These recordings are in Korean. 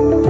you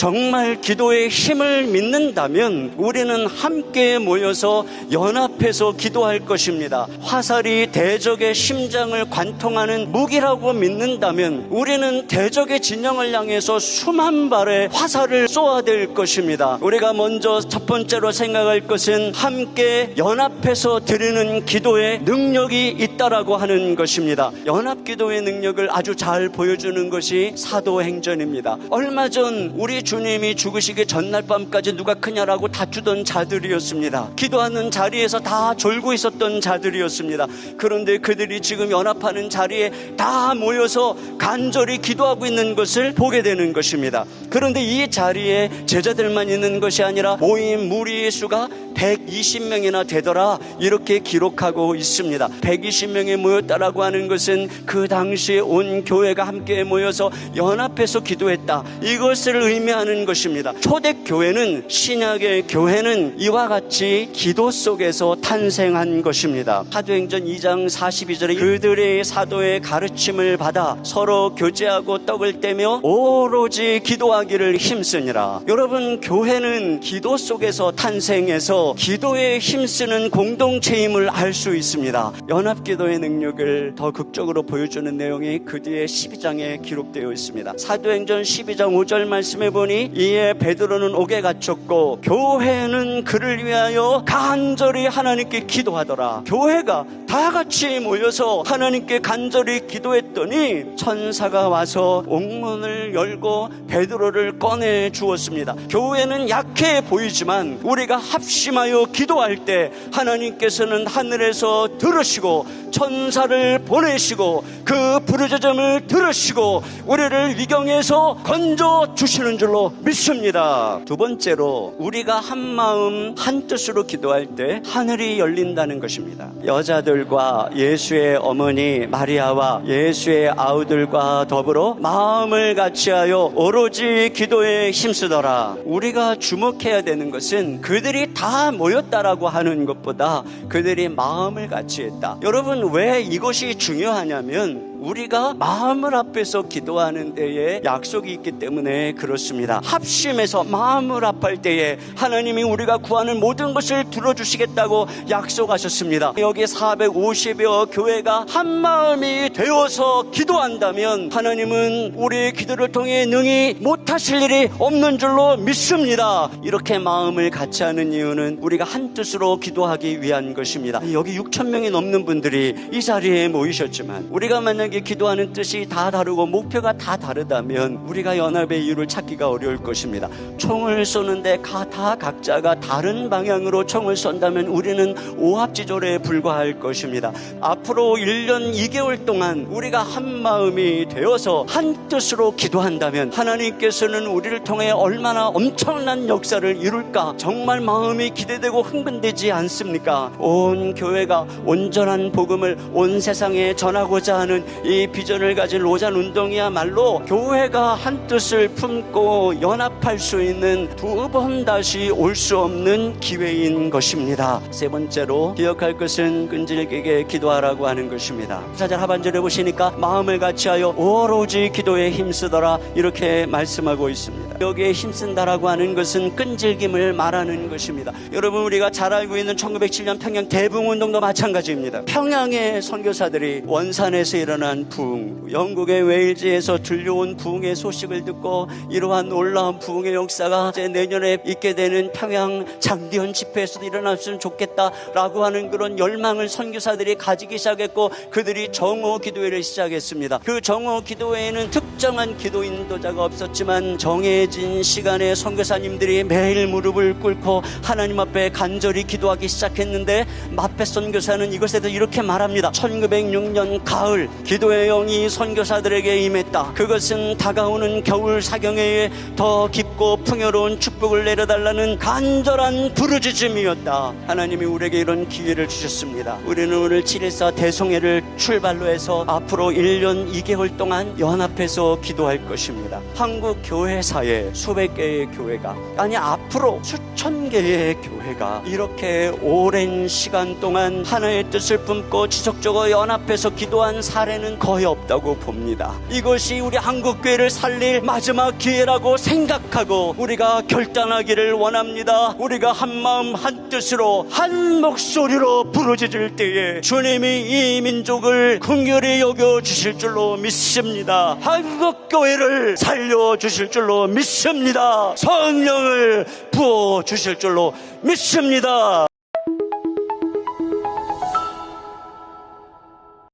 정말 기도의 힘을 믿는다면 우리는 함께 모여서 연합해서 기도할 것입니다. 화살이 대적의 심장을 관통하는 무기라고 믿는다면 우리는 대적의 진영을 향해서 수만 발의 화살을 쏘아야 될 것입니다. 우리가 먼저 첫 번째로 생각할 것은 함께 연합해서 드리는 기도의 능력이 있다라고 하는 것입니다. 연합 기도의 능력을 아주 잘 보여주는 것이 사도행전입니다. 얼마 전 우리 주님이 죽으시기 전날 밤까지 누가 크냐라고 다투던 자들이었습니다. 기도하는 자리에서 다 졸고 있었던 자들이었습니다. 그런데 그들이 지금 연합하는 자리에 다 모여서 간절히 기도하고 있는 것을 보게 되는 것입니다. 그런데 이 자리에 제자들만 있는 것이 아니라 모인 무리의 수가 120명이나 되더라 이렇게 기록하고 있습니다. 120명이 모였다라고 하는 것은 그 당시에 온 교회가 함께 모여서 연합해서 기도했다. 이것을 의미하는 것입니다. 초대 교회는 신약의 교회는 이와 같이 기도 속에서 탄생한 것입니다. 사도행전 2장 42절에 그들의 사도의 가르침을 받아 서로 교제하고 떡을 떼며 오로지 기도하기를 힘쓰니라. 여러분 교회는 기도 속에서 탄생해서 기도에 힘쓰는 공동체임을 알 수 있습니다. 연합기도의 능력을 더 극적으로 보여주는 내용이 그 뒤에 12장에 기록되어 있습니다. 사도행전 12장 5절 말씀해 보니 이에 베드로는 옥에 갇혔고 교회는 그를 위하여 간절히 하나님께 기도하더라. 교회가 다 같이 모여서 하나님께 간절히 기도했더니 천사가 와서 옥문을 열고 베드로를 꺼내 주었습니다. 교회는 약해 보이지만 우리가 합심하여 기도할 때 하나님께서는 하늘에서 들으시고 천사를 보내시고 그 부르짖음을 들으시고 우리를 위경에서 건져 주시는 줄로 믿습니다. 두 번째로 우리가 한 마음 한 뜻으로 기도할 때 하늘이 열린다는 것입니다. 여자들 과 예수의 어머니 마리아와 예수의 아우들과 더불어 마음을 같이하여 오로지 기도에 힘쓰더라. 우리가 주목해야 되는 것은 그들이 다 모였다라고 하는 것보다 그들이 마음을 같이했다. 여러분 왜 이것이 중요하냐면 우리가 마음을 합해서 기도하는 데에 약속이 있기 때문에 그렇습니다. 합심해서 마음을 합할 때에 하나님이 우리가 구하는 모든 것을 들어주시겠다고 약속하셨습니다. 여기 450여 교회가 한 마음이 되어서 기도한다면 하나님은 우리의 기도를 통해 능히 못하실 일이 없는 줄로 믿습니다. 이렇게 마음을 같이 하는 이유는 우리가 한 뜻으로 기도하기 위한 것입니다. 여기 6천 명이 넘는 분들이 이 자리에 모이셨지만 우리가 만약 에 기도하는 뜻이 다 다르고 목표가 다 다르다면 우리가 연합의 이유를 찾기가 어려울 것입니다. 총을 쏘는데 가- 다 각자가 다른 방향으로 총을 쏜다면 우리는 오합지졸에 불과할 것입니다. 앞으로 1년 2개월 동안 우리가 한 마음이 되어서 한 뜻으로 기도한다면 하나님께서는 우리를 통해 얼마나 엄청난 역사를 이룰까 정말 마음이 기대되고 흥분되지 않습니까? 온 교회가 온전한 복음을 온 세상에 전하고자 하는 이 비전을 가진 로잔 운동이야말로 교회가 한 뜻을 품고 연합할 수 있는 두 번 다시 올 수 없는 기회인 것입니다. 세 번째로 기억할 것은 끈질기게 기도하라고 하는 것입니다. 사절 하반절에 보시니까 마음을 같이하여 오로지 기도에 힘쓰더라 이렇게 말씀하고 있습니다. 여기에 힘쓴다라고 하는 것은 끈질김을 말하는 것입니다. 여러분 우리가 잘 알고 있는 1907년 평양 대붕운동도 마찬가지입니다. 평양의 선교사들이 원산에서 일어 난 부흥, 영국의 웨일즈에서 들려온 부흥의 소식을 듣고 이러한 놀라운 부흥의 역사가 이제 내년에 있게 되는 평양 장대현 집회에서도 일어났으면 좋겠다라고 하는 그런 열망을 선교사들이 가지기 시작했고 그들이 정오 기도회를 시작했습니다. 그 정오 기도회에는 특정한 기도 인도자가 없었지만 정해진 시간에 선교사님들이 매일 무릎을 꿇고 하나님 앞에 간절히 기도하기 시작했는데 마페 선교사는 이것에 대해서 이렇게 말합니다. 1906년 가을 기도 의 영이 선교사들에게 임했다. 그것은 다가오는 겨울 사경회에 더 깊고 풍요로운 축복을 내려달라는 간절한 부르짖음이었다. 하나님이 우리에게 이런 기회를 주셨습니다. 우리는 오늘 7.14 대송회를 출발로 해서 앞으로 1년 2개월 동안 연합해서 기도할 것입니다. 한국 교회사에 수백 개의 교회가 아니 앞으로 수천 개의 교회가 이렇게 오랜 시간 동안 하나의 뜻을 품고 지속적으로 연합해서 기도한 사례는 저는 거의 없다고 봅니다. 이것이 우리 한국 교회를 살릴 마지막 기회라고 생각하고 우리가 결단하기를 원합니다. 우리가 한 마음 한 뜻으로 한 목소리로 부르짖을 때에 주님이 이 민족을 긍휼히 여겨 주실 줄로 믿습니다. 한국 교회를 살려 주실 줄로 믿습니다. 성령을 부어 주실 줄로 믿습니다.